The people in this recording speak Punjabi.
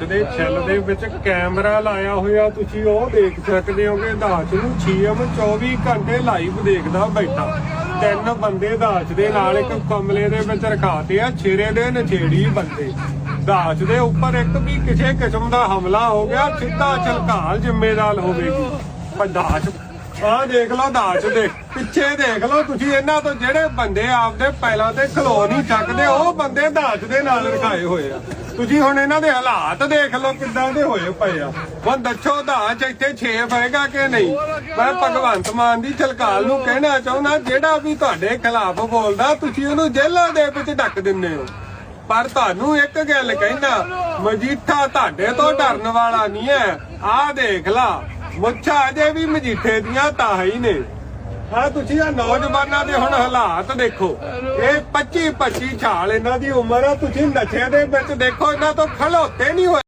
ਦੇ ਛੱਲ ਦੇ ਵਿੱਚ ਕੈਮਰਾ ਲਾਇਆ ਹੋਇਆ, ਤੁਸੀਂ ਉਹ ਦੇਖ ਸਕਦੇ ਹੋਗੇ ਦਾਚ ਨੂੰ 6M 24 ਘੰਟੇ ਲਾਈਵ ਦੇਖਦਾ ਬੈਠਾ। ਤਿੰਨ ਬੰਦੇ ਦਾਚ ਦੇ ਨਾਲ ਇੱਕ ਕਮਲੇ ਦੇ ਵਿੱਚ ਰਖਾਤੇ ਆ, ਛੇਰੇ ਦੇ ਨਛੇੜੀ ਬੰਦੇ। ਦਾਜ ਦੇ ਉੱਪਰ ਇੱਕ ਵੀ ਕਿਸੇ ਕਿਸਮ ਦਾ ਹਮਲਾ ਹੋ ਗਿਆ, ਸਿੱਧਾ ਝਲਕਾਲ ਜ਼ਿੰਮੇਦਾਰ ਹੋਵੇਗੀ। ਪਰ ਦਾਚ ਆਹ ਦੇਖ ਲਓ ਦਾਚ ਦੇ, ਪਿੱਛੇ ਦੇਖ ਲਓ ਤੁਸੀਂ ਇਹਨਾਂ ਤੋਂ ਜਿਹੜੇ ਬੰਦੇ ਆਪਦੇ ਪੈਲਾਂ ਤੇ ਖਲੋ ਨਹੀਂ ਸਕਦੇ, ਉਹ ਬੰਦੇ ਦਾਚ ਦੇ ਨਾਲ ਰਖਾਏ ਹੋਏ ਆ। ਤੁਸੀਂ ਹੁਣ ਇਹਨਾਂ ਦੇ ਹਾਲਾਤ ਦੇਖ ਲਓ ਕਿੱਦਾਂ ਦੇ ਹੋਏ ਪਏ ਆ। ਹੁਣ ਦੱਸੋ ਦਾਚ ਇੱਥੇ ਛੇਫ ਹੈਗਾ ਕਿ ਨਹੀਂ? ਮੈਂ ਭਗਵੰਤ ਮਾਨ ਦੀ ਝਲਕਾਲ ਨੂੰ ਕਹਿਣਾ ਚਾਹੁੰਦਾ, ਜਿਹੜਾ ਵੀ ਤੁਹਾਡੇ ਖਿਲਾਫ ਬੋਲਦਾ, ਤੁਸੀਂ ਉਹਨੂੰ ਜੇਲ੍ਹਾਂ ਦੇ ਵਿੱਚ ਡੱਕ ਦਿੰਦੇ ਹੋ। ਪਰ ਤੁਹਾਨੂੰ ਇੱਕ ਗੱਲ ਕਹਿੰਦਾ, ਮਜੀਠਾ ਤੁਹਾਡੇ ਤੋਂ ਡਰਨ ਵਾਲਾ ਨਹੀਂ ਹੈ। ਆਹ ਦੇਖ ਲਾ ਮੁੱਛਾਂ ਅਜੇ ਵੀ ਮਜੀਠੇ ਦੀਆਂ ਤਾਂ ਹੀ ਨੇ। ਹਾਂ, ਤੁਸੀਂ ਆ ਨੌਜਵਾਨਾਂ ਦੇ ਹੁਣ ਹਾਲਾਤ ਦੇਖੋ। ਇਹ 25 25 ਸਾਲ ਇਹਨਾਂ ਦੀ ਉਮਰ ਆ, ਤੁਸੀਂ ਨਸ਼ੇ ਦੇ ਵਿੱਚ ਦੇਖੋ, ਇਹਨਾਂ ਤੋਂ ਖਲੋਤੇ ਨਹੀਂ ਹੋਏ।